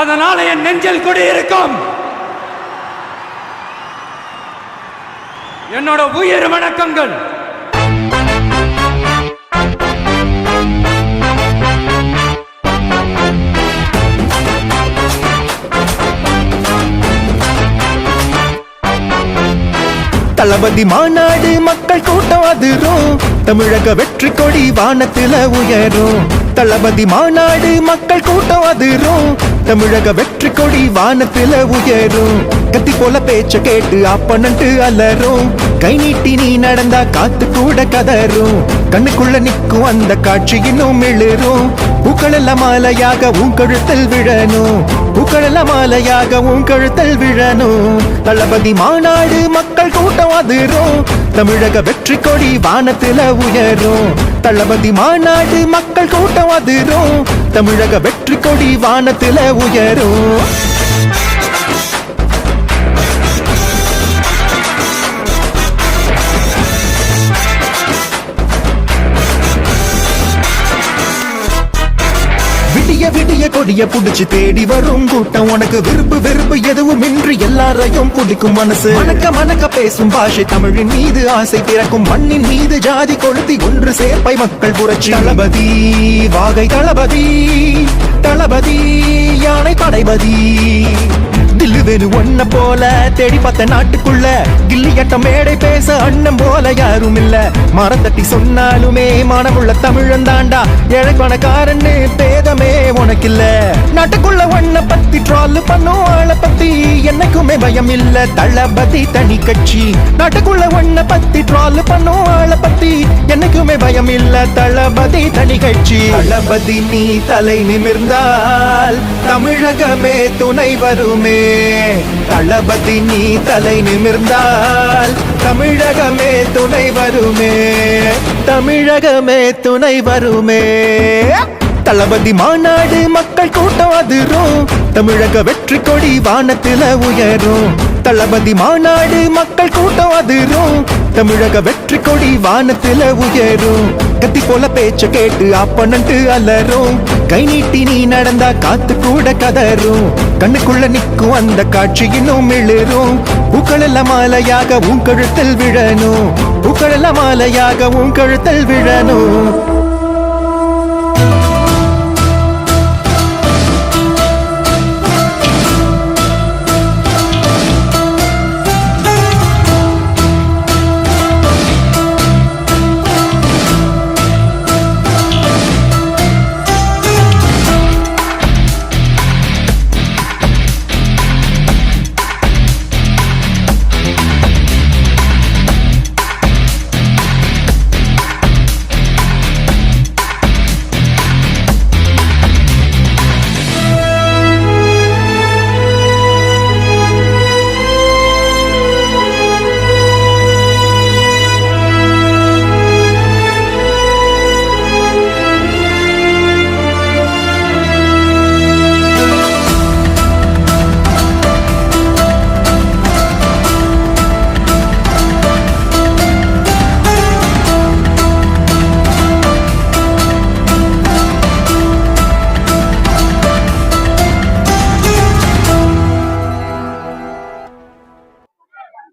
அதனால என் நெஞ்சில் குடி இருக்கும். என்னோட உயிர் வணக்கங்கள். தளபதி மாநாடு மக்கள் கூட்டம் அதிரும். தமிழக வெற்றி கொடி வானத்தில உயரும். தளபதி மாநாடு மக்கள் கூட்டம் அதிரும். தமிழக வெற்றி கொடி வானத்தில உயரும். கத்தி போல பேச்ச கேட்டு அப்பனன்ட்டு அலரும். கை நீட்டி நீ நடந்தா காத்து கூட கதரும். கண்ணுக்குள்ள நிற்கும் அந்த காட்சி இன்னும் மிளிரும் பூக்கள் மாலையாக உன் கழுத்தல் விழணும். பூக்கள் மாலையாக உன் கழுத்தல் விழணும். தளபதி மாநாடு மக்கள் கூட்டம் அதிரும். தமிழக வெற்றி கொடி வானத்தில உயரும். தளபதி மாநாடு மக்கள் கூட்டம் அதிரும். தமிழக வெற்றி கொடி வானத்தில உயரும். கொடிய கொடிய புடிச்சு தேடி வரும் கூட்டம். உனக்கு விருப்பு வெறுப்பு எதுவும் இன்றி எல்லாரையும் பிடிக்கும் மனசு. மணக்க மணக்க பேசும் பாஷை தமிழின் மீது ஆசை பிறக்கும் மண்ணின் மீது ஜாதி கொளுத்தி ஒன்று சேர்ப்பை மக்கள் புரட்சி. தளபதி வாகை தளபதி தளபதி யானை படைபதி. வெறு ஒன்ன போல தேடி பார்த்த நாட்டுக்குள்ள கில்லியட்ட மேடை பேச அண்ணன் போல யாரும் இல்ல மரத்தட்டி சொன்னாலுமே மனமுள்ள தமிழன் தாண்டா. ஏழை பணக்காரன்னு பேதமே உனக்கில்ல. நாட்டுக்குள்ள ஒன்ன பத்தி ட்ரால் பண்ணும் ஆளை பத்தி என்னைக்குமே பயம் இல்ல தளபதி தனி கட்சி. நாட்டுக்குள்ள ஒன்ன பத்தி ட்ரால் பண்ணும் ஆளை பத்தி என்னைக்குமே பயம் இல்ல தளபதி தனி கட்சி. தளபதி நீ தலை நிமிர்ந்தால் தமிழகமே துணை வருமே. தளபதி நீ தலை நிமிர்ந்தால் தமிழகமே துணை வருமே தமிழகமே துணை வருமே. தளபதி மாநாடு மக்கள் கூட்டம் அதிரும் தமிழக வெற்றி கொடி வானத்தில உயரும். தளபதி மாநாடு மக்கள் கூட்டம் அதிரும் தமிழக வெற்றி கொடி வானத்தில உயரும். கத்தி போல பேச்ச கேட்டு அப்பனன்ட்டு அலரும். கை நீட்டி நீ நடந்தா காத்து கூட கதரும். கண்ணுக்குள்ள நிற்கும் அந்த காட்சி இன்னும் மிளிரும். பூக்கள் மாலையாக உன் கழுத்தில் விழணும். பூக்கள் மாலையாக உன் கழுத்தில் விழணும்.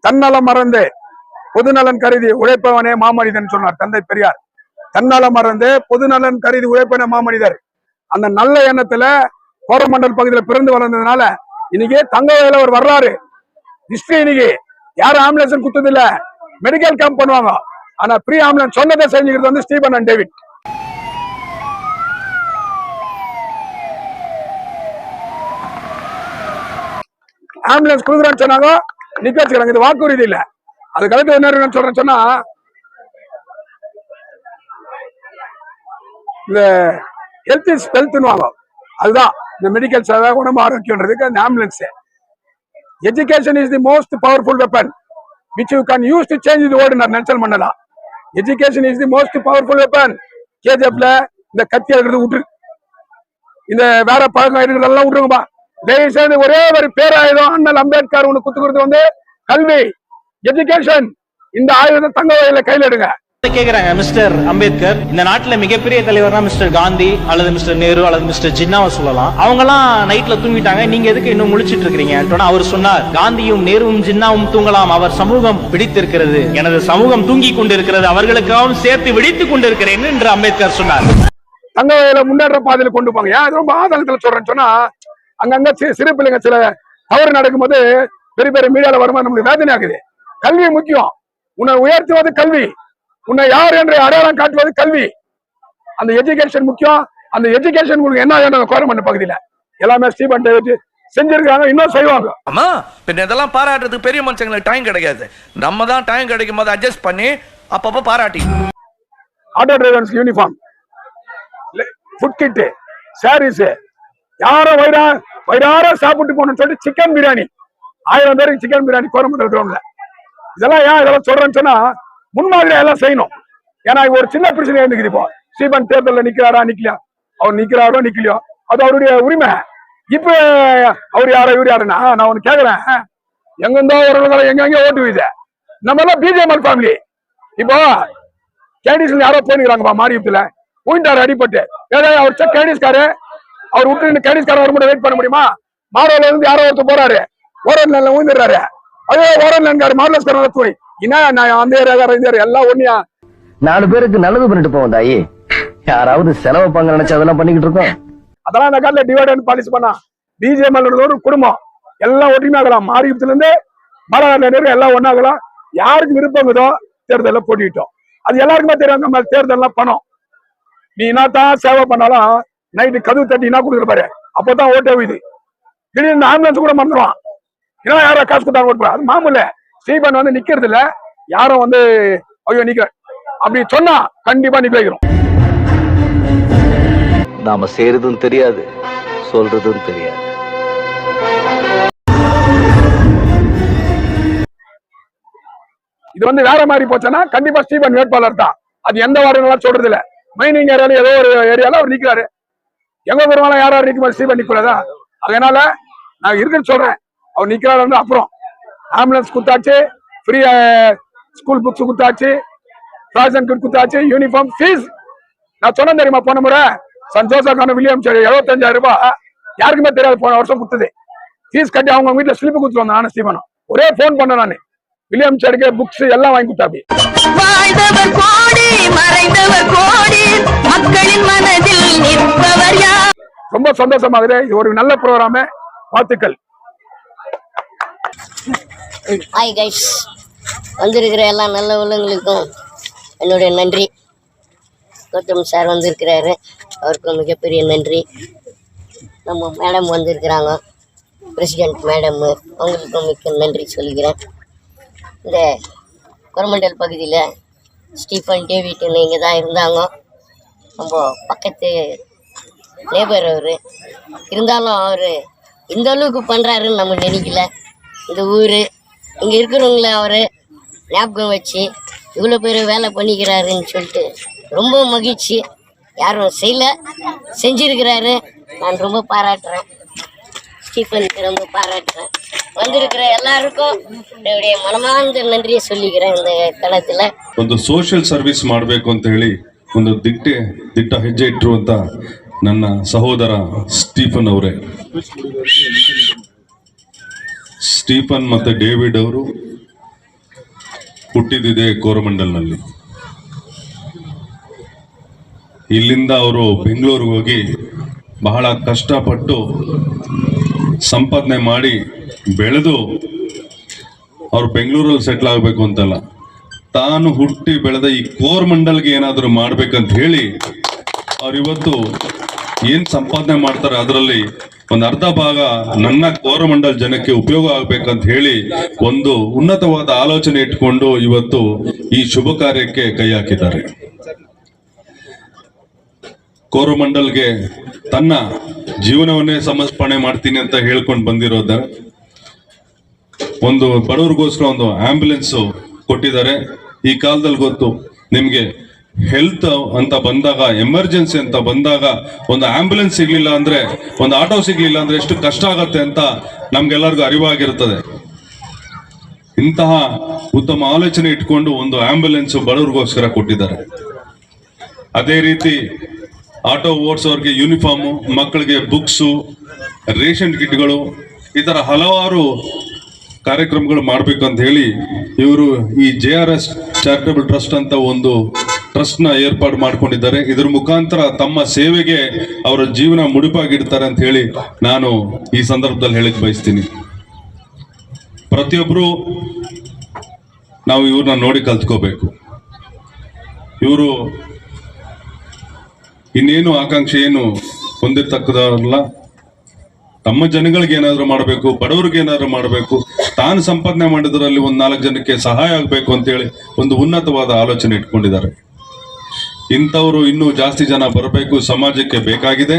தன்னலம் மறந்து. பொதுநலன் கருதி உழைப்பவனே மாமனிதன் சொன்னார் தந்தை பெரியார். தன்னலம் மறந்து பொதுநலன் கருதி உழைப்பவனே மாமனிதர். அந்த நல்ல எண்ணத்துல கோரமண்டல் பகுதியில பிறந்து வளர்ந்ததுனால இன்னைக்கு தங்க வகையில ஒரு வரலாறு. ஹிஸ்டரி இன்னைக்கு. யாரும் ஆம்புலன்ஸ் குத்துது இல்ல மெடிக்கல் கேம்ப் பண்ணுவாங்க. ஆனா ப்ரீ ஆம்புலன்ஸ் சொன்னதை செஞ்சுக்கிறது வந்து ஸ்டீபன் அண்ட் டேவிட். ஆம்புலன்ஸ் கொடுக்குறான்னு சொன்னாங்க. நிக்க வச்சுக்கிறாங்க இது வாக்குறுதி இல்ல. அதுக்கு அடுத்து என்ன சொல்றேன் சொல்றேன்னு சொன்னா இந்த ஹெல்த் இஸ் வெல்த்னுவாங்க அதுதான். இந்த மெடிக்கல் சேவை உடம்பு ஆரோக்கியன்றதுக்கு அந்த ambulance education is the most powerful weapon which you can use to change the world Nelson Mandela education is the most powerful weapon கேஜிஎஃப்ல இந்த கத்தி எடுக்கிறது விட்டுரு இந்த வேற பழக்கம் இருக்கிறதெல்லாம் விட்டுருங்கப்பா தயவு செய்து ஒரே ஒரு பேராயுதம் அண்ணல் அம்பேத்கர் உனக்கு குத்து கொடுத்து வந்து கல்வி எஜுகேஷன் இந்த ஆயுதம் தங்க வகையில கையில் எடுங்க. கேக்குறாங்க மிஸ்டர் அம்பேத்கர். இந்த நாட்டுல மிகப்பெரிய தலைவர்னா மிஸ்டர் காந்தி அல்லது மிஸ்டர் நேரு அல்லது மிஸ்டர் ஜின்னாவை சொல்லலாம். அவங்க எல்லாம் நைட்ல தூங்கிட்டாங்க. நீங்க எதுக்கு இன்னும் முழிச்சிட்டு இருக்கிறீங்க? அவர் சொன்னார் காந்தியும் நேருவும் ஜின்னாவும் தூங்கலாம். அவர் சமூகம் பிடித்திருக்கிறது. எனது சமூகம் தூங்கி கொண்டிருக்கிறது. அவர்களுக்காகவும் சேர்த்து விழித்துக் கொண்டிருக்கிறேன் என்று அம்பேத்கர் சொன்னார். தங்க முன்னேற்ற பாதையில கொண்டு போங்க. ரொம்ப ஆதாரத்துல சொல்றேன்னு சொன்னா அங்கங்க சிறு பிள்ளைங்க சில தவறு நடக்கும்போது பெரிய பெரிய மீடியால வரும்போது நம்மளுக்கு வேதனை ஆகுது. கல்வி முக்கியம். உன்னை உயர்த்துவது கல்வி. உன்னை யார் என்று அடையாளம் காட்டுவது கல்வி. அந்த எஜுகேஷன் முக்கியம். அந்த எஜுகேஷன் உங்களுக்கு என்ன வேணும் கோரமண்ட பகுதியில. எல்லாமே ஸ்டீபன் டேவிட் செஞ்சிருக்காங்க இன்னும் செய்வாங்க. ஆமா பின்ன இதெல்லாம் பாராட்டுறதுக்கு பெரிய மனுஷங்களுக்கு டைம் கிடைக்காது. நம்ம தான் டைம் கிடைக்கும் போது அட்ஜஸ்ட் பண்ணி அப்பப்போ பாராட்டி. Auto drivers uniform food kit saris யாரோ வயிறா வயிறார சாப்பிட்டு போகணும்னு சொல்லிட்டு சிக்கன் பிரியாணி ஆயிரம் பேருக்கு சிக்கன் பிரியாணி கோரமண்டல் கிரவுண்ட்ல. இதெல்லாம் ஏன் இதெல்லாம் சொல்றேன்னு சொன்னா முன்மாதிரியா எல்லாம் செய்யணும். ஏன்னா இது ஒரு சின்ன பிரச்சனை இருந்துக்குது இப்போ. ஸ்ரீபன் தேர்தலில் நிக்கிறாரா நிக்கலையா? அவர் நிக்கிறாரோ நிக்கலையோ? அது அவருடைய உரிமை. இப்ப அவர் யாரோ இவர் யாருன்னா? நான் ஒண்ணு கேக்குறேன். எங்க இருந்தோ ஒரு எங்க எங்க ஓட்டு வீது நம்ம எல்லாம் பிஜேஎம்எல் ஃபேமிலி இப்போ கேடிஸ்ல யாரோ போயிருக்கிறாங்கப்பா மாரியத்துல உயிண்டாரு அடிபட்டு. ஏதாவது அவர் செக் கேடிஸ்காரு அவர் விட்டு கேடிஸ்கார வர முடியும் வெயிட் பண்ண முடியுமா? மாரோல இருந்து யாரோ ஒருத்தர் போறாரு. ஓரல் நல்ல ஊந்துடுறாரு அதே ஓரல் நன்காரு மார்லஸ்கார போய் என்ன நான் அந்த ஏரியாக்கார இந்த ஏரியா எல்லாம் ஒன்னியா நாலு பேருக்கு நல்லது பண்ணிட்டு போவோம் தாயி. யாராவது செலவு பங்கு நினைச்சு அதெல்லாம் பண்ணிக்கிட்டு இருக்கோம். அதெல்லாம் அந்த காலத்துல டிவைட் அண்ட் பாலிசி பண்ணா. பிஜேஎம்எல் ஒரு குடும்பம். எல்லாம் ஒற்றுமையாகலாம் மாரியத்துல இருந்து மாநகர எல்லாம் ஒண்ணாகலாம் யாருக்கு விருப்பங்குதோ தேர்தலில் போட்டிட்டோம் அது எல்லாருக்குமே தெரியும். நம்ம தேர்தல்லாம் பணம் நீ என்ன தான் சேவை பண்ணாலும் நைட்டு கதவு தட்டி என்ன கொடுக்குற அப்பதான் ஓட்டே உயுது திடீர்னு ஆம்புலன்ஸ் கூட மறந்துடுவான் ஏன்னா யாரோ காசு கொடுத்தா ஓட்டு. அது மாமூல ஸ்ரீபன் வந்து நிக்கிறது இல்ல. யாரும் வந்து ஐயோ நிக்கிற அப்படி சொன்னா கண்டிப்பா நிக்க வைக்கிறோம் நாம செய்யறதும் தெரியாது சொல்றதும் தெரியாது. இது வந்து வேற மாதிரி போச்சுன்னா கண்டிப்பா ஸ்டீபன் வேட்பாளர் தான். அது எந்த வார்டுலாம் சொல்றது இல்ல மைனிங் ஏரியால ஏதோ ஒரு ஏரியால அவர் நிக்கிறாரு. எங்க பெருமாள் யாராவது மாதிரி ஸ்டீபன் நிக்கூடாதா அதனால நான் இருக்குன்னு சொல்றேன். அவர் நிக்கிறாரு வந்து அப்புறம். ஆம்புலன்ஸ் கொடுத்தாச்சு. ஃப்ரீ ஸ்கூல் புக்ஸ் கொடுத்தாச்சு. ரேஷன் கிட் கொடுத்தாச்சு. யூனிஃபார்ம் ஃபீஸ் நான் சொன்னேன் தெரியுமா? போன முறை சன் ஜோசப் வில்லியம் சரி எழுபத்தஞ்சாயிரம் ரூபாய். யாருக்குமே தெரியாது போன வருஷம் கொடுத்தது. ஃபீஸ் கட்டி அவங்க வீட்டில் ஸ்லிப்பு கொடுத்துருவாங்க நானும் ஸ்டீபனும் ஒரே ஃபோன் பண்ணேன் நான். வில்லியம் சருக்கு புக்ஸ் எல்லாம் வாங்கி கொடுத்தாப்பி. வாழ்ந்தவர் கோடி மறைந்தவர் கோடி மக்களின் மனதில் நிற்பவர் யார்? ரொம்ப சந்தோஷமாகுது இது ஒரு நல்ல ப்ரோக்ராமு வாழ்த்துக்கள். ஹாய் கைஸ் வந்திருக்கிற எல்லா நல்ல உள்ளங்களுக்கும் என்னுடைய நன்றி. கௌதம் சார் வந்திருக்கிறாரு. அவருக்கும் மிகப்பெரிய நன்றி. நம்ம மேடம் வந்திருக்கிறாங்க. பிரசிடெண்ட் மேடம் அவங்களுக்கும் மிக்க நன்றி சொல்லிக்கிறேன் இந்த கொரமண்டல் பகுதியில் ஸ்டீஃபன் டேவிட்னு இங்கே தான் இருந்தாங்க. நம்ம பக்கத்து லேபர் அவர். இருந்தாலும் அவர் இந்த அளவுக்கு பண்ணுறாருன்னு நம்ம நினைக்கல. இந்த ஊர் இங்கே இருக்கிறவங்கள அவர் ஞாபகம் வச்சு இவ்வளோ பேர் வேலை பண்ணிக்கிறாருன்னு சொல்லிட்டு ரொம்ப மகிழ்ச்சி. யாரும் செய்யலை செஞ்சிருக்கிறாரு. நான் ரொம்ப பாராட்டுறேன். ஸ்டீஃபனுக்கு ரொம்ப பாராட்டுறேன் வந்திருக்கிற எல்லாருக்கும் என்னுடைய மனமார்ந்த நன்றியை சொல்லிக்கிறேன் இந்த களத்தில் ಒಂದು ಸೋಷಿಯಲ್ ಸರ್ವಿಸ್ ಮಾಡಬೇಕು ಅಂತ ಹೇಳಿ ಒಂದು ದಿಟ್ಟೆ ದಿಟ್ಟ ಹೆಜ್ಜೆ ಇಟ್ಟಿರುವಂತ ನನ್ನ ಸಹೋದರ ಸ್ಟೀಫನ್ ಅವರೇ ಸ್ಟೀಫನ್ ಮತ್ತೆ ಡೇವಿಡ್ ಅವರು ಹುಟ್ಟಿದಿದೆ ಕೋರಮಂಡಲ್ನಲ್ಲಿ ಇಲ್ಲಿಂದ ಅವರು ಬೆಂಗಳೂರಿಗೆ ಹೋಗಿ ಬಹಳ ಕಷ್ಟಪಟ್ಟು ಸಂಪಾದನೆ ಮಾಡಿ ಬೆಳೆದು ಅವ್ರು ಬೆಂಗಳೂರಲ್ಲಿ ಸೆಟ್ಲ್ ಆಗಬೇಕು ಅಂತಲ್ಲ, ತಾನು ಹುಟ್ಟಿ ಬೆಳೆದ ಈ ಕೋರ್ಮಂಡಲ್ಗೆ ಏನಾದರೂ ಮಾಡ್ಬೇಕಂತ ಹೇಳಿ ಅವ್ರು ಇವತ್ತು ಏನು ಸಂಪಾದನೆ ಮಾಡ್ತಾರೆ ಅದರಲ್ಲಿ ಒಂದು ಅರ್ಧ ಭಾಗ ನನ್ನ ಕೋರಮಂಡಲ್ ಜನಕ್ಕೆ ಉಪಯೋಗ ಆಗ್ಬೇಕಂತ ಹೇಳಿ ಒಂದು ಉನ್ನತವಾದ ಆಲೋಚನೆ ಇಟ್ಕೊಂಡು ಇವತ್ತು ಈ ಶುಭ ಕಾರ್ಯಕ್ಕೆ ಕೈ ಹಾಕಿದ್ದಾರೆ. ಕೋರಮಂಡಲ್ಗೆ ತನ್ನ ಜೀವನವನ್ನೇ ಸಮರ್ಪಣೆ ಮಾಡ್ತೀನಿ ಅಂತ ಹೇಳ್ಕೊಂಡು ಬಂದಿರೋದ ಒಂದು ಬಡವರಿಗೋಸ್ಕರ ಒಂದು ಆಂಬ್ಯುಲೆನ್ಸ್ ಕೊಟ್ಟಿದ್ದಾರೆ. ಈ ಕಾಲದಲ್ಲಿ ಗೊತ್ತು, ನಿಮ್ಗೆ ಹೆಲ್ತ್ ಅಂತ ಬಂದಾಗ ಎಮರ್ಜೆನ್ಸಿ ಅಂತ ಬಂದಾಗ ಒಂದು ಆಂಬ್ಯುಲೆನ್ಸ್ ಸಿಗ್ಲಿಲ್ಲ ಅಂದ್ರೆ, ಒಂದು ಆಟೋ ಸಿಗ್ಲಿಲ್ಲ ಅಂದ್ರೆ ಎಷ್ಟು ಕಷ್ಟ ಆಗತ್ತೆ ಅಂತ ನಮ್ಗೆಲ್ಲರಿಗೂ ಅರಿವಾಗಿರುತ್ತದೆ. ಇಂತಹ ಉತ್ತಮ ಆಲೋಚನೆ ಇಟ್ಕೊಂಡು ಒಂದು ಆಂಬ್ಯುಲೆನ್ಸ್ ಬಡವ್ರಿಗೋಸ್ಕರ ಕೊಟ್ಟಿದ್ದಾರೆ. ಅದೇ ರೀತಿ ಆಟೋ ಓಡಿಸೋರಿಗೆ ಯೂನಿಫಾರ್ಮು, ಮಕ್ಕಳಿಗೆ ಬುಕ್ಸು, ರೇಷನ್ ಕಿಟ್ಗಳು, ಈ ಥರ ಹಲವಾರು ಕಾರ್ಯಕ್ರಮಗಳು ಮಾಡಬೇಕು ಅಂತ ಹೇಳಿ ಇವರು ಈ J R S charitable trust ಅಂತ ಒಂದು ಟ್ರಸ್ಟ್ನ ಏರ್ಪಾಡು ಮಾಡ್ಕೊಂಡಿದ್ದಾರೆ. ಇದರ ಮುಖಾಂತರ ತಮ್ಮ ಸೇವೆಗೆ ಅವರ ಜೀವನ ಮುಡಿಪಾಗಿಡ್ತಾರೆ ಅಂತ ಹೇಳಿ ನಾನು ಈ ಸಂದರ್ಭದಲ್ಲಿ ಹೇಳಕ್ಕೆ ಬಯಸ್ತೀನಿ. ಪ್ರತಿಯೊಬ್ಬರು ನಾವು ಇವ್ರನ್ನ ನೋಡಿ ಕಲ್ತ್ಕೋಬೇಕು. ಇವರು ಇನ್ನೇನು ಆಕಾಂಕ್ಷೆ ಏನು ಹೊಂದಿರ್ತಕ್ಕದಲ್ಲ ತಮ್ಮ ಜನಗಳಿಗೆ ಏನಾದ್ರು ಮಾಡಬೇಕು, ಬಡವರಿಗೆ ಏನಾದ್ರು ಮಾಡಬೇಕು, ತಾನು ಸಂಪಾದನೆ ಮಾಡಿದ್ರಲ್ಲಿ ಒಂದು ನಾಲ್ಕು ಜನಕ್ಕೆ ಸಹಾಯ ಆಗಬೇಕು ಅಂತೇಳಿ ಒಂದು ಉನ್ನತವಾದ ಆಲೋಚನೆ ಇಟ್ಕೊಂಡಿದ್ದಾರೆ. ಇಂಥವರು ಇನ್ನೂ ಜಾಸ್ತಿ ಜನ ಬರಬೇಕು, ಸಮಾಜಕ್ಕೆ ಬೇಕಾಗಿದೆ.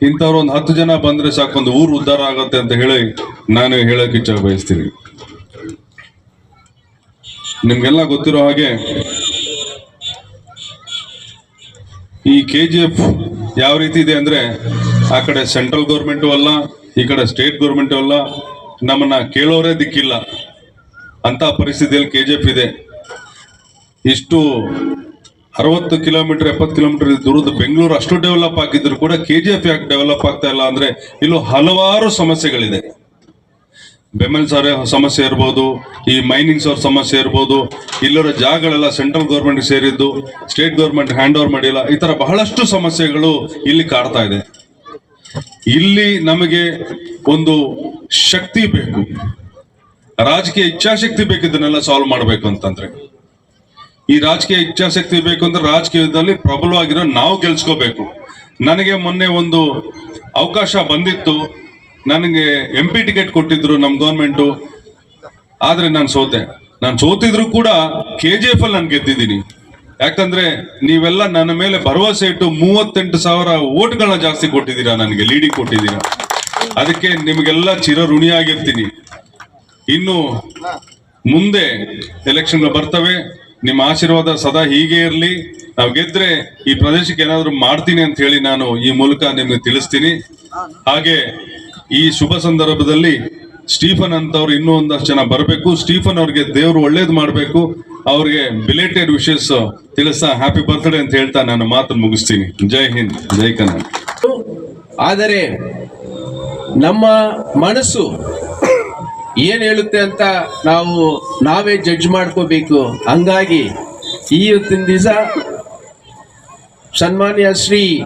ಇಂಥವ್ರು ಒಂದು ಹತ್ತು ಜನ ಬಂದ್ರೆ ಸಾಕು, ಒಂದು ಊರು ಉದ್ಧಾರ ಆಗುತ್ತೆ ಅಂತ ಹೇಳಿ ನಾನು ಹೇಳಕ್ ಇಚ್ಛೆ ಬಯಸ್ತೀನಿ. ನಿಮ್ಗೆಲ್ಲ ಗೊತ್ತಿರೋ ಹಾಗೆ ಈ ಕೆ ಜಿ ಎಫ್ ಯಾವ ರೀತಿ ಇದೆ ಅಂದ್ರೆ ಆ ಕಡೆ ಸೆಂಟ್ರಲ್ ಗೌರ್ಮೆಂಟು ಅಲ್ಲ ಈ ಕಡೆ ಸ್ಟೇಟ್ ಗೌರ್ಮೆಂಟು ಅಲ್ಲ ನಮ್ಮನ್ನ ಕೇಳೋರೇ ದಿಕ್ಕಿಲ್ಲ. ಅಂತ ಪರಿಸ್ಥಿತಿಯಲ್ಲಿ ಕೆ ಇದೆ. ಇಷ್ಟು ಅರವತ್ತು ಕಿಲೋಮೀಟರ್, ಎಪ್ಪತ್ತು ಕಿಲೋಮೀಟರ್ ದೂರದ ಬೆಂಗಳೂರು ಅಷ್ಟು ಡೆವಲಪ್ ಆಗಿದ್ರು ಕೂಡ ಕೆ ಜಿ ಎಫ್ ಯಾಕೆ ಡೆವಲಪ್ ಆಗ್ತಾ ಇಲ್ಲ ಅಂದ್ರೆ ಇಲ್ಲೂ ಹಲವಾರು ಸಮಸ್ಯೆಗಳಿದೆ. ಬೆಮೆಲ್ಸ್ ಸಾರ ಸಮಸ್ಯೆ ಇರ್ಬೋದು, ಈ ಮೈನಿಂಗ್ಸ್ ಅವ್ರ ಸಮಸ್ಯೆ ಇರ್ಬೋದು, ಇಲ್ಲಿರೋ ಜಾಗಗಳೆಲ್ಲ ಸೆಂಟ್ರಲ್ ಗೌರ್ಮೆಂಟ್ ಸೇರಿದ್ದು ಸ್ಟೇಟ್ ಗೌರ್ಮೆಂಟ್ ಹ್ಯಾಂಡ್ ಓವರ್ ಮಾಡಿಲ್ಲ, ಈ ತರ ಬಹಳಷ್ಟು ಸಮಸ್ಯೆಗಳು ಇಲ್ಲಿ ಕಾಡ್ತಾ ಇದೆ. ಇಲ್ಲಿ ನಮಗೆ ಒಂದು ಶಕ್ತಿ ಬೇಕು. ರಾಜಕೀಯ ಇಚ್ಛಾಶಕ್ತಿ ಬೇಕು ಇದನ್ನೆಲ್ಲ ಸಾಲ್ವ್ ಮಾಡಬೇಕು ಅಂತಂದ್ರೆ. ಈ ರಾಜಕೀಯ ಇಚ್ಛಾಶಕ್ತಿ ಬೇಕು ಅಂದ್ರೆ ರಾಜಕೀಯದಲ್ಲಿ ಪ್ರಬಲವಾಗಿರೋ ನಾವು ಗೆಲ್ಸ್ಕೋಬೇಕು. ನನಗೆ ಮೊನ್ನೆ ಒಂದು ಅವಕಾಶ ಬಂದಿತ್ತು. ನನಗೆ ಎಂ ಪಿ ಟಿಕೆಟ್ ಕೊಟ್ಟಿದ್ರು ನಮ್ ಗೌರ್ಮೆಂಟು ಆದ್ರೆ ನಾನು ಸೋತೆ. ನಾನು ಸೋತಿದ್ರು ಕೂಡ ಕೆ ಜಿ ಎಫ್ ಅಲ್ಲಿ ನಾನು ಗೆದ್ದಿದ್ದೀನಿ. ಯಾಕಂದ್ರೆ ನೀವೆಲ್ಲ ನನ್ನ ಮೇಲೆ ಭರವಸೆ ಇಟ್ಟು ಮೂವತ್ತೆಂಟು ಸಾವಿರ ಓಟ್ಗಳನ್ನ ಜಾಸ್ತಿ ಕೊಟ್ಟಿದ್ದೀರಾ ನನಗೆ ಲೀಡಿಂಗ್ ಕೊಟ್ಟಿದ್ದೀರಾ. ಅದಕ್ಕೆ ನಿಮಗೆಲ್ಲ ಚಿರ ಋಣಿಯಾಗಿರ್ತೀನಿ ಇನ್ನು ಮುಂದೆ ಎಲೆಕ್ಷನ್ ಬರ್ತವೆ. ನಿಮ್ಮ ಆಶೀರ್ವಾದ ಸದಾ ಹೀಗೆ ಇರಲಿ. ನಾವು ಗೆದ್ರೆ ಈ ಪ್ರದೇಶಕ್ಕೆ ಏನಾದ್ರು ಮಾಡ್ತೀನಿ ಅಂತ ಹೇಳಿ ನಾನು ಈ ಮೂಲಕ ನಿಮ್ಗೆ ತಿಳಿಸ್ತೀನಿ. ಹಾಗೆ ಈ ಶುಭ ಸಂದರ್ಭದಲ್ಲಿ ಸ್ಟೀಫನ್ ಅಂತವ್ರು ಇನ್ನೂ ಒಂದಷ್ಟು ಜನ ಬರಬೇಕು. ಸ್ಟೀಫನ್ ಅವ್ರಿಗೆ ದೇವರು ಒಳ್ಳೇದು ಮಾಡಬೇಕು. ಅವ್ರಿಗೆ ಬಿಲೇಟೆಡ್ ವಿಶಸ್ ತಿಳಿಸ್ತಾ ಹ್ಯಾಪಿ ಬರ್ತ್ಡೇ ಅಂತ ಹೇಳ್ತಾ ನಾನು ಮಾತು ಮುಗಿಸ್ತೀನಿ. ಜೈ ಹಿಂದ್, ಜೈ ಕನ್ನಡ. ಆದರೆ ನಮ್ಮ ಮನಸ್ಸು ಏನ್ ಹೇಳುತ್ತೆ ಅಂತ ನಾವು ನಾವೇ ಜಡ್ಜ್ ಮಾಡ್ಕೋಬೇಕು. ಹಂಗಾಗಿ ಈ ಇವತ್ತಿನ ದಿವಸ ಸನ್ಮಾನ್ಯ ಶ್ರೀ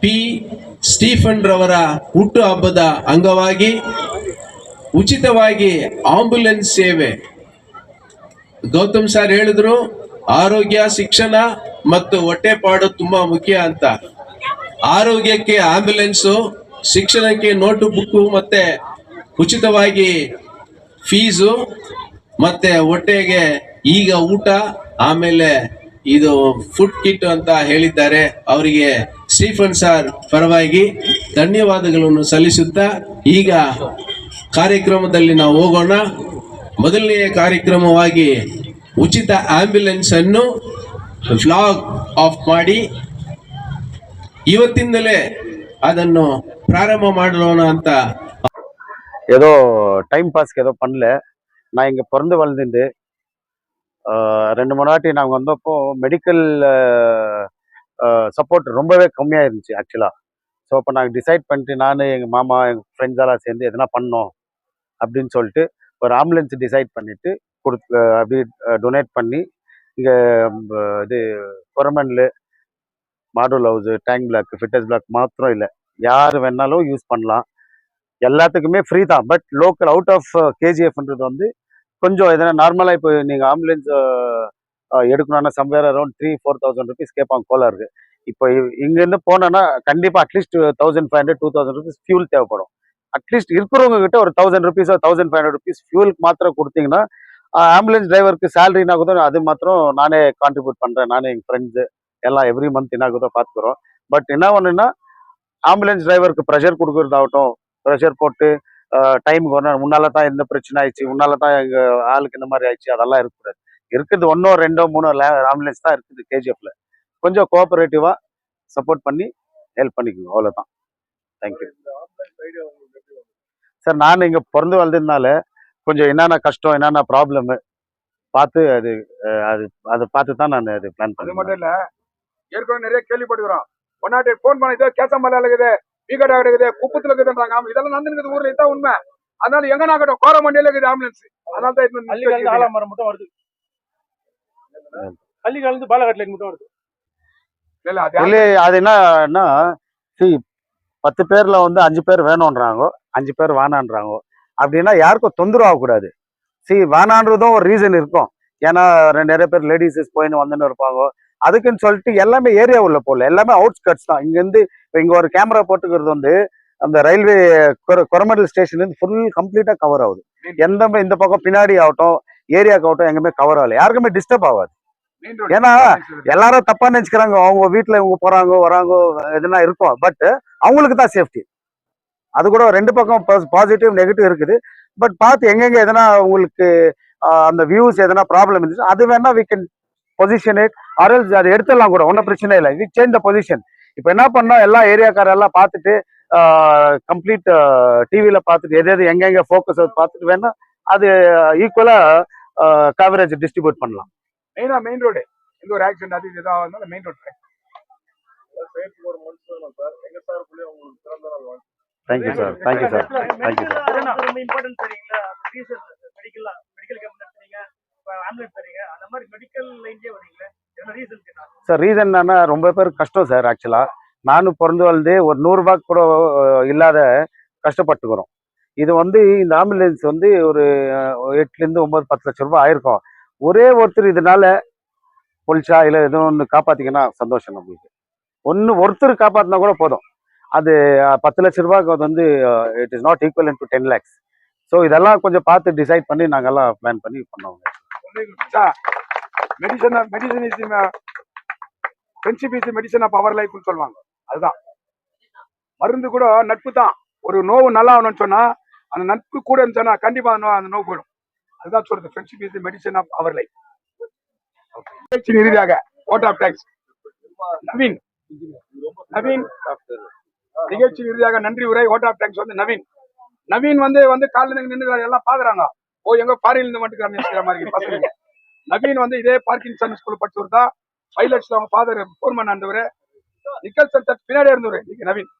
ಪಿ ಸ್ಟೀಫನ್ ರವರ ಹುಟ್ಟು ಹಬ್ಬದ ಅಂಗವಾಗಿ ಉಚಿತವಾಗಿ ಆಂಬ್ಯುಲೆನ್ಸ್ ಸೇವೆ. ಗೌತಮ್ ಸರ್ ಹೇಳಿದ್ರು, ಆರೋಗ್ಯ, ಶಿಕ್ಷಣ ಮತ್ತು ಹೊಟ್ಟೆಪಾಡು ತುಂಬಾ ಮುಖ್ಯ ಅಂತ. ಆರೋಗ್ಯಕ್ಕೆ ಆಂಬ್ಯುಲೆನ್ಸ್ ಶಿಕ್ಷಣಕ್ಕೆ ನೋಟು ಬುಕ್ಕು ಮತ್ತೆ ಉಚಿತವಾಗಿ ಫೀಸು ಮತ್ತೆ ಹೊಟ್ಟೆಗೆ ಈಗ ಊಟ, ಆಮೇಲೆ ಇದು ಫುಡ್ ಕಿಟ್ ಅಂತ ಹೇಳಿದ್ದಾರೆ. ಅವರಿಗೆ ಸ್ಟೀಫನ್ ಸರ್ ಪರವಾಗಿ ಧನ್ಯವಾದಗಳನ್ನು ಸಲ್ಲಿಸುತ್ತಾ ಈಗ ಕಾರ್ಯಕ್ರಮದಲ್ಲಿ ನಾವು ಹೋಗೋಣ ಮೊದಲನೆಯ ಕಾರ್ಯಕ್ರಮವಾಗಿ ಉಚಿತ ಆಂಬ್ಯುಲೆನ್ಸ್ ಅನ್ನು ಫ್ಲಾಗ್ ಆಫ್ ಮಾಡಿ ಇವತ್ತಿಂದಲೇ ಅದನ್ನು ಪ್ರಾರಂಭ ಮಾಡೋಣ ಅಂತ ஏதோ டைம் பாஸ்க்கு ஏதோ பண்ணல நான் இங்கே பிறந்து வளர்ந்துட்டு ரெண்டு மூணு வாட்டி நாங்கள் வந்தப்போ மெடிக்கல் சப்போர்ட் ரொம்பவே கம்மியாக இருந்துச்சு ஆக்சுவலாக ஸோ அப்போ நாங்கள் டிசைட் பண்ணிட்டு நான் எங்கள் மாமா எங்கள் ஃப்ரெண்ட்ஸ் எல்லாம் சேர்ந்து எதனா பண்ணோம் அப்படின்னு சொல்லிட்டு ஒரு ஆம்புலன்ஸ் டிசைட் பண்ணிட்டு கொடுத்து அப்படி டொனேட் பண்ணி இங்கே இது கொரமன்ல மாடூல் ஹவுஸு டேங்க் பிளாக் ஃபிட்டஸ் பிளாக் மாத்திரம் இல்லை. யார் வேணாலும் யூஸ் பண்ணலாம். எல்லாத்துக்குமே ஃப்ரீ தான். பட் லோக்கல் அவுட் ஆஃப் கேஜிஎஃப்ன்றது வந்து கொஞ்சம் எதனா நார்மலாக இப்போ நீங்கள் ஆம்புலன்ஸ் எடுக்கணும்னா somewhere around three four thousand rupees கேட்பாங்க கோலாருக்கு இப்போ இ- இங்கேருந்து போனோன்னா கண்டிப்பாக at least thousand five hundred two thousand rupees fuel தேவைப்படும். அட்லீஸ்ட் இருக்கிறவங்க கிட்ட ஒரு தௌசண்ட் ருபீஸோ தௌசண்ட் ஃபைவ் ஹண்ட்ரட் ருபீஸ் ஃபியூலுக்கு மாத்திரம் கொடுத்தீங்கன்னா ஆம்புலன்ஸ் டிரைவருக்கு சேலரினா கூட அது மாத்திரம் நானே கான்ட்ரிபியூட் பண்ணுறேன் நானே எங்கள் ஃப்ரெண்ட்ஸு எல்லாம் எவ்ரி மந்த் என்ன கூட பார்த்துக்குறோம் பட் என்ன ஒன்றுன்னா ஆம்புலன்ஸ் டிரைவருக்கு ப்ரெஷர் கொடுக்குறதாகட்டும் ப்ரெஷர் போட்டு டைமுக்கு வரணும் முன்னால் தான் எந்த பிரச்சனை ஆயிடுச்சு முன்னால் தான் எங்கள் ஆளுக்கு இந்த மாதிரி ஆயிடுச்சு அதெல்லாம் இருக்கக்கூடாது. இருக்குது ஒன்றோ ரெண்டோ மூணோ ஆம்புலன்ஸ் தான் இருக்குது கேஜிஎஃப்ல கொஞ்சம் கோஆபரேட்டிவா சப்போர்ட் பண்ணி ஹெல்ப் பண்ணிக்கோங்க. அவ்வளோதான் தேங்க்யூ சார் நான் இங்க பிறந்து வளர்ந்ததுனால கொஞ்சம் என்னென்ன கஷ்டம் என்னென்ன ப்ராப்ளம் பார்த்து அது அது அதை பார்த்து தான் நான் அது பிளான் அது மட்டும் இல்ல ஏற்கனவே நிறைய கேள்விப்படுகிறோம் ஒன்னாட்டி ஃபோன் பண்ணிட்டு கேசம்பல இருக்குது வீக்கடா இருக்குது குப்பத்துல இருக்குதுன்றாங்க. இதெல்லாம் நடந்துருக்குது ஊர்ல இதான் உண்மை. அதனால எங்க நாக்கட்டும் கோரமண்டியில இருக்குது ஆம்புலன்ஸ் அதனால தான். ஆலமரம் மட்டும் வருது. பள்ளிக்காலேருந்து பாலகாட்டில் மட்டும் வருது. இல்ல, இல்ல அது இல்லை அது என்னன்னா see பத்து பேர்ல வந்து அஞ்சு பேர் வேணும்ன்றாங்க அஞ்சு பேர் வேணான்றாங்க அப்படின்னா யாருக்கும் தொந்தரவு ஆகக்கூடாது. சி வேணான்றதும் ஒரு ரீசன் இருக்கும். ஏன்னா நிறைய பேர் லேடிஸஸ் போயின்னு வந்துன்னு இருப்பாங்க அதுக்குன்னு சொல்லிட்டு எல்லாமே ஏரியா உள்ள போகல. எல்லாமே அவுட்ஸ்கட்ஸ் தான். இங்கேருந்து இப்போ இங்கே ஒரு கேமரா போட்டுக்கிறது வந்து அந்த ரயில்வே கொரமண்டல் ஸ்டேஷன் ஃபுல் கம்ப்ளீட்டாக கவர் ஆகுது. எந்த இந்த பக்கம் பின்னாடி ஆகட்டும் ஏரியாவுக்கு ஆகட்டும் எங்கேயுமே கவர் ஆகல. யாருக்குமே டிஸ்டர்ப் ஆகாது. ஏன்னா எல்லாரும் தப்பா நினைச்சுக்கிறாங்க. அவங்க வீட்டுல இவங்க போறாங்க வராங்க எதுனா இருக்கும் பட் அவங்களுக்கு தான் சேஃப்டி அது கூட ரெண்டு பக்கம் பாசிட்டிவ் நெகட்டிவ் இருக்குது. பட் பார்த்து எங்கெங்க எதனா உங்களுக்கு அந்த வியூஸ் எதனா ப்ராப்ளம் இருந்துச்சு அது வேணா வி கேன் பொசிஷன் இட் அரல்ஸ் அதை எடுத்துடலாம் கூட. ஒன்றும் பிரச்சனை இல்லை. வி சேஞ்ச் த பொசிஷன் இப்போ என்ன பண்ணோம் எல்லா ஏரியாக்கார எல்லாம் பார்த்துட்டு கம்ப்ளீட் டிவியில பார்த்துட்டு எது எது எங்கெங்க ஃபோக்கஸ் பார்த்துட்டு வேணா அது ஈக்குவலா கவரேஜ் டிஸ்ட்ரிபியூட் பண்ணலாம். மெயினா மெயின் ரோடு எந்த ஒரு ஆக்சிடென்ட் அது இது ஏதாவது இருந்தாலும் main road thank you sir. Thank you sir thank you sir ரொம்ப இம்பார்ட்டன்ட் மெடிக்கல் மெடிக்கல் ஆம்புலன்ஸ் அந்த மாதிரி மெடிக்கல் லைன்லேயே வரீங்களே சார் ரீசன் என்னன்னா ரொம்ப பேர் கஷ்டம் சார் ஆக்சுவலா நானும் பிறந்து வளர்ந்து ஒரு நூறு ரூபாய்க்கு கூட இல்லாத கஷ்டப்பட்டுக்கிறோம். இது வந்து இந்த ஆம்புலன்ஸ் வந்து ஒரு எட்டுலேருந்து ஒன்பது பத்து லட்ச ரூபாய் ஆயிருக்கும். ஒரே ஒருத்தர் இதனால பொலிச்சா இல்லை எதுவும் ஒன்று காப்பாற்றிக்கன்னா சந்தோஷம் நம்மளுக்கு. ஒன்று ஒருத்தர் காப்பாற்றினா கூட போதும். அது பத்து லட்ச ரூபாய்க்கு அது வந்து it is not equal to ten lakhs so இதெல்லாம் கொஞ்சம் பார்த்து டிசைட் பண்ணி நாங்கெல்லாம் பிளான் பண்ணி பண்ணோம். Medicine medicine is friendship is medicine of our லைஃப்னு சொல்லுவாங்க. அதுதான். மருந்து கூட நட்பு தான். ஒரு நோவு நல்லா ஆகணும்னு சொன்னால் அந்த நட்பு கூட இருந்துச்சுன்னா கண்டிப்பாக அந்த அந்த நோவு போயிடும். அதுதான் சொல்றது. Friendship is medicine of our life இறுதியாக vote of thanks Naveen. Naveen. நிகழ்ச்சி இறுதியாக நன்றி உரை ஓட் ஆஃப் டேக்ஸ் வந்து நவீன். நவீன் வந்து வந்து காலில் நின்று எல்லாம் பாக்குறாங்க. ஓ எங்க ஃபாரின்ல இருந்து வந்துட்டு மாதிரி பசங்க. நவீன் வந்து இதே பார்க்கின்சன் ஸ்கூல் படிச்சவர் தான். ஃபைவ் அவங்க ஃபாதர் போர்மன் ஆண்டவர் நிக்கல்சன் சர்ச் பின்னாடி இருந்தவர் இன்னைக்கு நவீன்.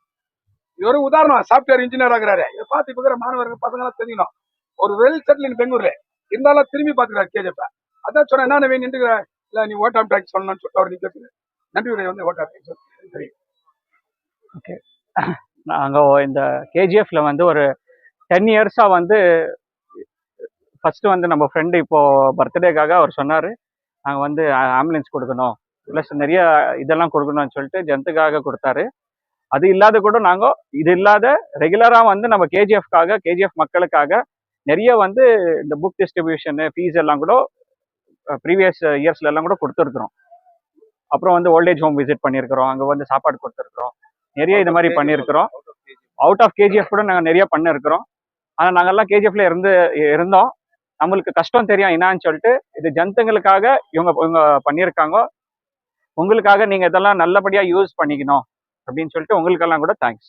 இது ஒரு உதாரணம் சாஃப்ட்வேர் இன்ஜினியர் ஆகிறாரு. இதை பார்த்து இப்போ மாணவர்கள் பசங்களாம் தெரியும். ஒரு வெல் செட்டில் இன் பெங்களூர்ல இருந்தாலும் திரும்பி பாத்துக்கிறார் கேஜப்ப அதான் சொன்னேன் என்ன நவீன் நின்று இல்ல நீ ஓட்டாம் ஆஃப் டேக்ஸ் சொல்லணும்னு சொல்லிட்டு அவர் நிக்கிறது நன்றி உரை வந்து ஓட்டாம் ஆஃப் டேக்ஸ் ஓகே நாங்கள் இந்த கேஜிஎஃப்ல வந்து ஒரு டென் இயர்ஸாக வந்து ஃபர்ஸ்ட் வந்து நம்ம ஃப்ரெண்டு இப்போ பர்த்டேக்காக அவர் சொன்னார். நாங்கள் வந்து ஆம்புலன்ஸ் கொடுக்கணும். ப்ளஸ் நிறைய இதெல்லாம் கொடுக்கணும்னு சொல்லிட்டு ஜனத்துக்காக கொடுத்தாரு. அது இல்லாத கூட நாங்கள் இது இல்லாத ரெகுலராக வந்து நம்ம கேஜிஎஃப்காக கேஜிஎஃப் மக்களுக்காக நிறைய வந்து இந்த புக் டிஸ்ட்ரிபியூஷனு ஃபீஸ் எல்லாம் கூட ப்ரீவியஸ் இயர்ஸ்ல எல்லாம் கூட கொடுத்துருக்குறோம். அப்புறம் வந்து ஓல்டேஜ் ஹோம் விசிட் பண்ணியிருக்கிறோம். அங்கே வந்து சாப்பாடு கொடுத்துருக்குறோம். நிறைய இது மாதிரி பண்ணியிருக்கிறோம். அவுட் ஆஃப் கேஜிஎஃப் கூட நாங்கள் நிறைய பண்ணிருக்கிறோம் ஆனால் நாங்கெல்லாம் கேஜிஎஃப்ல இருந்து இருந்தோம். நம்மளுக்கு கஷ்டம் தெரியும் என்னன்னு சொல்லிட்டு இது ஜனத்துங்களுக்காக இவங்க இவங்க பண்ணியிருக்காங்க. உங்களுக்காக நீங்க இதெல்லாம் நல்லபடியா யூஸ் பண்ணிக்கணும் அப்படின்னு சொல்லிட்டு உங்களுக்கெல்லாம் கூட தேங்க்ஸ்